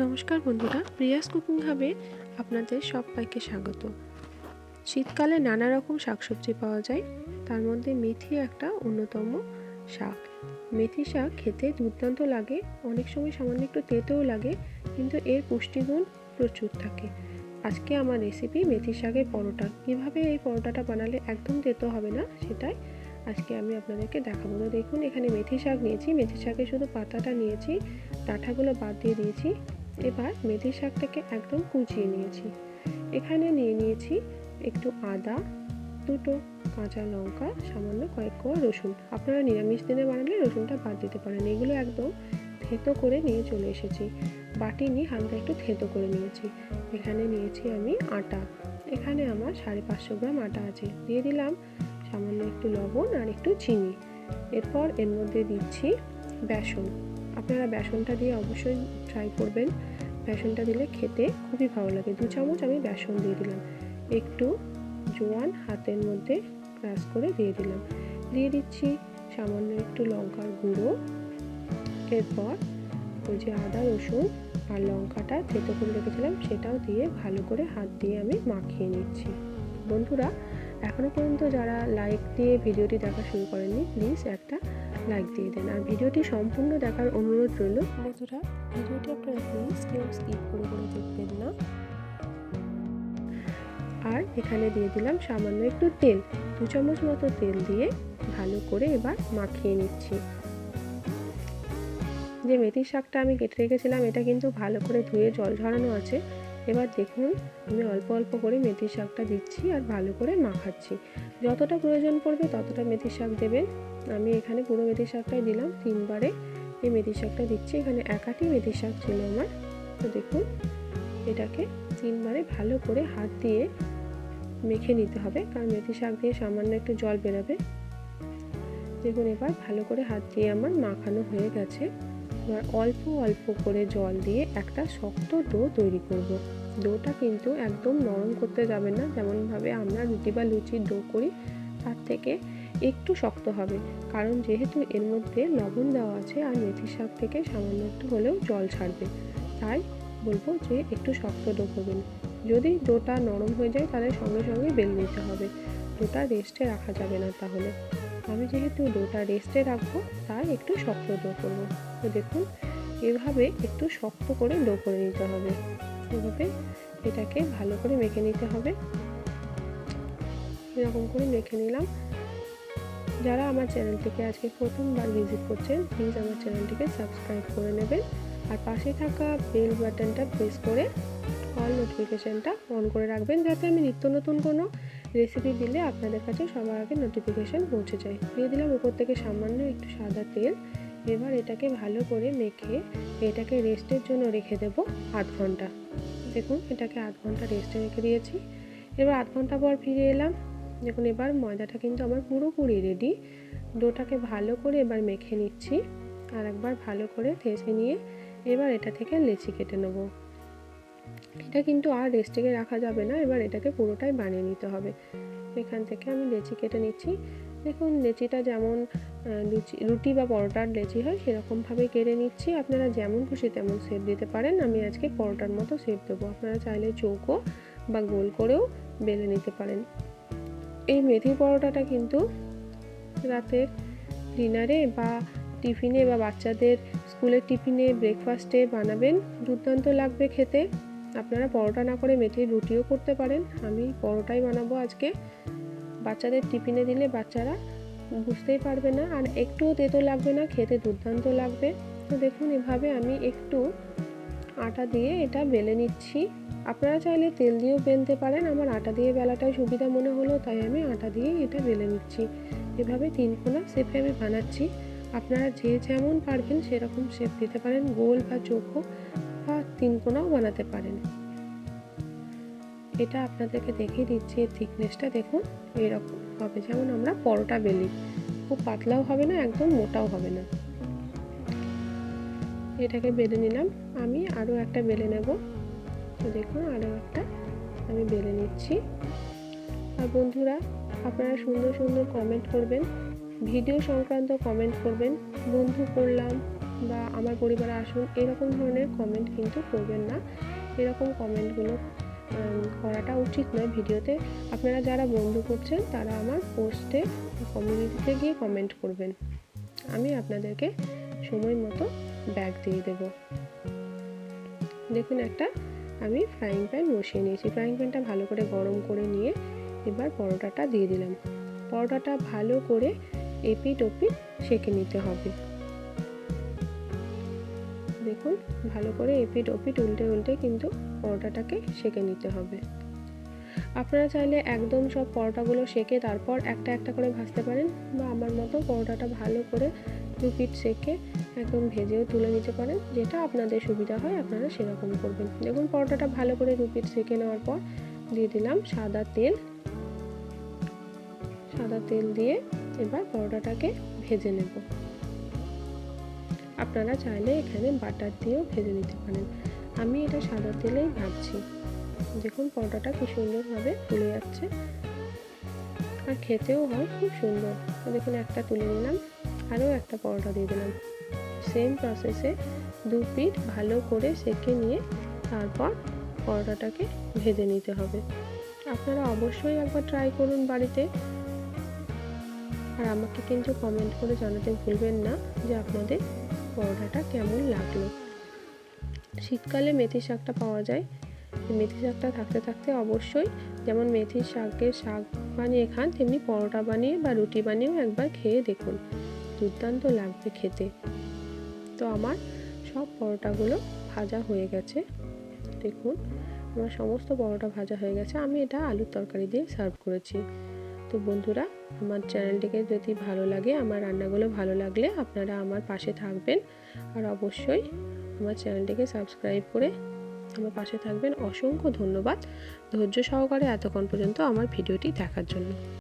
নমস্কার বন্ধুরা, Prius cooking হাবে আপনাদের সবাইকে স্বাগত। শীতকালে নানা রকম শাকসবজি পাওয়া যায়, তার মধ্যে মেথি একটা অন্যতম শাক। মেথি শাক খেতে দুর্দান্ত লাগে, অনেক সময় সামান্য একটু তেতেও লাগে, কিন্তু এর পুষ্টিগুণ প্রচুর থাকে। আজকে আমার রেসিপি মেথি শাকের পরোটা। কীভাবে এই পরোটাটা বানালে একদম তেতো হবে না সেটাই আজকে আমি আপনাদেরকে দেখাবো। তো দেখুন, এখানে মেথি শাক নিয়েছি, মেথি শাকে শুধু পাতাটা নিয়েছি, ডাঁটাগুলো বাদ দিয়ে দিয়েছি। এবার মেথি শাকটাকে একদম কুচিয়ে নিয়েছি। এখানে নিয়ে নিয়েছি একটু আদা, দুটো কাঁচা লঙ্কা, সামান্য কয়েক কোয়া রসুন। আপনারা নিরামিষ দিনে বানালে রসুনটা বাদ দিতে পারেন। এগুলো একদম থেতো করে নিয়ে চলে এসেছি। বাটি নিয়ে হালকা একটু থেতো করে নিয়েছি। এখানে নিয়েছি আমি আটা। এখানে আমার সাড়ে পাঁচশো গ্রাম আটা আছে। দিয়ে দিলাম সামান্য একটু লবণ আর একটু চিনি। এরপর এর মধ্যে দিচ্ছি বেসন। আপনারা বেসনটা দিয়ে অবশ্যই ট্রাই করবেন। বেসনটা দিলে খেতে খুবই ভালো লাগে। দু চামচ আমি বেসন দিয়ে দিলাম। একটু জোয়ান হাতের মধ্যে ক্রাশ করে দিয়ে দিলাম। দিয়ে দিচ্ছি সামান্য একটু লঙ্কার গুঁড়ো। এরপর ওই যে আদা, রসুন আর লঙ্কাটা থেতো করে রেখেছিলাম, সেটাও দিয়ে ভালো করে হাত দিয়ে আমি মাখিয়ে নিচ্ছি। বন্ধুরা এখনও পর্যন্ত যারা লাইক দিয়ে ভিডিওটি দেখা শুরু করেননি প্লিজ একটা লাইক দিয়ে দেন। আর ভিডিওটি সম্পূর্ণ দেখার অনুরোধ রইল। বন্ধুরা ভিডিওটি আপনারা প্লিজ কেউ স্কিপ করে করে দেখবেন না। আর এখানে দিয়ে দিলাম সামান্য একটু তেল। দু চামচ মতো তেল দিয়ে ভালো করে এবার মাখিয়ে নিচ্ছি। যে মেথির শাকটা আমি কেটে রেখেছিলাম এটা কিন্তু ভালো করে ধুয়ে জল ঝরানো আছে। এবার দেখুন আমি অল্প অল্প করে মেথির শাকটা দিচ্ছি আর ভালো করে মাখাচ্ছি। যতটা প্রয়োজন পড়বে ততটা মেথির শাক দেবেন। আমি এখানে পুরো মেথি শাকটাই দিলাম তিনবারে। এই মেথি শাকটা দিচ্ছি, এখানে একাটি মেথি শাক ছিল আমার। তো দেখুন, এটাকে তিনবারে ভালো করে হাত দিয়ে মেখে নিতে হবে, কারণ মেথি শাক দিয়ে সামান্য একটু জল বেরোবে। দেখুন, এবার ভালো করে হাত দিয়ে আমার মাখানো হয়ে গেছে। এবার অল্প অল্প করে জল দিয়ে একটা শক্ত ডো তৈরি করব। ডোটা কিন্তু একদম নরম করতে যাবে না। যেমনভাবে আমরা রুটি বা লুচির ডো করি, তার থেকে একটু শক্ত হবে। কারণ যেহেতু এর মধ্যে লবণ দেওয়া আছে আর মেথির শাক থেকে সামান্য একটু হলেও জল ছাড়বে। তাই বলব যে একটু শক্ত ডো করবেন। যদি ডোটা নরম হয়ে যায় তাহলে সঙ্গে সঙ্গে বেল নিতে হবে। ডোটা রেস্টে রাখা যাবে না তাহলে। আমি যেহেতু ডোটা রেস্টে রাখব, তাই একটু শক্ত ডো করব। তো দেখুন, এভাবে একটু শক্ত করে ডো করে নিতে হবে। এভাবে এটাকে ভালো করে মেখে নিতে হবে। এরকম করে মেখে নিলাম। যারা আমার চ্যানেলটিকে আজকে প্রথমবার ভিজিট করছেন প্লিজ আমার চ্যানেলটিকে সাবস্ক্রাইব করে নেবেন আর পাশে থাকা বেল বাটনটা প্রেস করে অল নোটিফিকেশানটা অন করে রাখবেন যাতে আমি নিত্য নতুন কোনো রেসিপি দিলে আপনাদের কাছে সবার আগে নোটিফিকেশান পৌঁছে যায়। দিয়ে দিলাম উপর থেকে সামান্য একটু সাদা তেল। এবার এটাকে ভালো করে মেখে এটাকে রেস্টের জন্য রেখে দেব আধ ঘণ্টা। দেখুন, এটাকে আধ ঘণ্টা রেস্টে রেখে দিয়েছি। এবার আধ ঘণ্টা পর ফিরে এলাম। দেখুন এবার ময়দাটা কিন্তু আমার পুরোপুরি রেডি ডোটাকে ভালো করে এবার মেখে নিচ্ছি আর একবার ভালো করে থেসে নিয়ে এবার এটা থেকে লেচি কেটে নেব। এটা কিন্তু আর রেস্টেকে রাখা যাবে না, এবার এটাকে পুরোটাই বানিয়ে নিতে হবে। এখান থেকে আমি লেচি কেটে নিচ্ছি। দেখুন, লেচিটা যেমন লুচি, রুটি বা পরোটার লেচি হয় সেরকমভাবে কেটে নিচ্ছি। আপনারা যেমন খুশি তেমন শেপ দিতে পারেন। আমি আজকে পরোটার মতো শেপ দেবো। আপনারা চাইলে চৌকো বা গোল করেও বেলে নিতে পারেন। এই মেথি পরোটাটা কিন্তু রাতের ডিনারে বা টিফিনে বা বাচ্চাদের স্কুলের টিফিনে ব্রেকফাস্টে বানাবেন। দুর্দান্ত লাগবে খেতে। আপনারা পরোটা না করে মেথির রুটিও করতে পারেন। আমি পরোটাই বানাবো আজকে। বাচ্চাদের টিফিনে দিলে বাচ্চারা বুঝতেই পারবে না। আর একটুও তেতো লাগবে না, খেতে দুর্দান্ত লাগবে। তো দেখুন, এভাবে আমি একটু আটা দিয়ে এটা বেলে নিচ্ছি। আপনারা চাইলে তেল দিয়েও বেলতে পারেন। আমার আটা দিয়ে বেলাটাই সুবিধা মনে হলো, তাই আমি আটা দিয়ে এটা বেলে নিচ্ছি। এভাবে তিন কোনা শেপে আমি বানাচ্ছি। আপনারা যে যেমন পারবেন সেরকম শেপ দিতে পারেন, গোল বা চোখো বা তিন কোনাও বানাতে পারেন। এটা আপনাদেরকে দেখিয়ে দিচ্ছি, এর থিকনেসটা দেখুন, এরকম হবে। যেমন আমরা পরোটা বেলি। খুব পাতলাও হবে না, একদম মোটাও হবে না। এটাকে বেলে নিলাম। আমি আরও একটা বেলে নেব। তো দেখুন, আরও একটা আমি বেলে নিচ্ছি। আর বন্ধুরা, আপনারা সুন্দর সুন্দর কমেন্ট করবেন। ভিডিও সংক্রান্ত কমেন্ট করবেন। বন্ধু করলাম বা আমার পরিবারে আসুন, এরকম ধরনের কমেন্ট কিন্তু করবেন না। এরকম কমেন্টগুলো করাটা উচিত নয় ভিডিওতে। আপনারা যারা বন্ধু করছেন, তারা আমার পোস্টে কমিউনিটিতে গিয়ে কমেন্ট করবেন। আমি আপনাদেরকে সময় মতো ব্যাগ দিয়ে দেব। দেখুন একটা, আমি ফ্রাইং প্যান বসিয়ে নিয়েছি। ফ্রাইং প্যানটা ভালো করে গরম করে নিয়ে এবার পরোটাটা দিয়ে দিলাম। পরোটাটা ভালো করে এপিট ওপিট সেঁকে নিতে হবে। দেখুন, ভালো করে এপিট ওপিট উল্টে উল্টে কিন্তু পরোটাটাকে সেঁকে নিতে হবে। আপনারা চাইলে একদম সব পরোটাগুলো সেঁকে তারপর একটা একটা করে ভাজতে পারেন বা আমার মতো পরোটাটা ভালো করে দু পিঠ সেঁকে একদম ভেজেও তুলে নিতে পারেন। যেটা আপনাদের সুবিধা হয়, আপনারা সেরকম করবেন। দেখুন, পরোটাটা ভালো করে পিঠ সেঁকে নেওয়ার পর দিয়ে দিলাম সাদা তেল। সাদা তেল দিয়ে এবার পরোটাটাকে ভেজে নেব। আপনারা চাইলে এখানে বাটার দিয়েও ভেজে নিতে পারেন। আমি এটা সাদা তেলেই ভাবছি দেখুন, পরোটাটা কি সুন্দরভাবে ফুলে যাচ্ছে। আর খেতেও হয়, খুব সুন্দর। দেখুন, একটা তুলে নিলাম, আরও একটা পরোটা দিয়ে দিলাম। সেম প্রসেসে দু পিঠ ভালো করে সেঁকে নিয়ে তারপর পরোটাটাকে ভেজে নিতে হবে। আপনারা অবশ্যই একবার ট্রাই করুন বাড়িতে। আর আমাকে কিন্তু কমেন্ট করে জানাতে ভুলবেন না যে আপনাদের পরোটাটা কেমন লাগল। শীতকালে মেথি শাকটা পাওয়া যায়। মেথি শাকটা থাকতে থাকতে অবশ্যই যেমন মেথি শাকের শাক বানিয়ে খান, তেমনি পরোটা বানিয়ে বা রুটি বানিয়েও একবার খেয়ে দেখুন। দুর্দান্ত লাগবে খেতে। তো আমার সব পরোটাগুলো ভাজা হয়ে গেছে। দেখুন, আমার সমস্ত পরোটা ভাজা হয়ে গেছে। আমি এটা আলুর তরকারি দিয়ে সার্ভ করেছি। তো বন্ধুরা, আমার চ্যানেলটিকে যদি ভালো লাগে, আমার রান্নাগুলো ভালো লাগলে আপনারা আমার পাশে থাকবেন। আর অবশ্যই আমার চ্যানেলটিকে সাবস্ক্রাইব করে আমার পাশে থাকবেন। অসংখ্য ধন্যবাদ। ধৈর্য সহকারে এতক্ষণ পর্যন্ত আমার ভিডিওটি দেখার জন্য।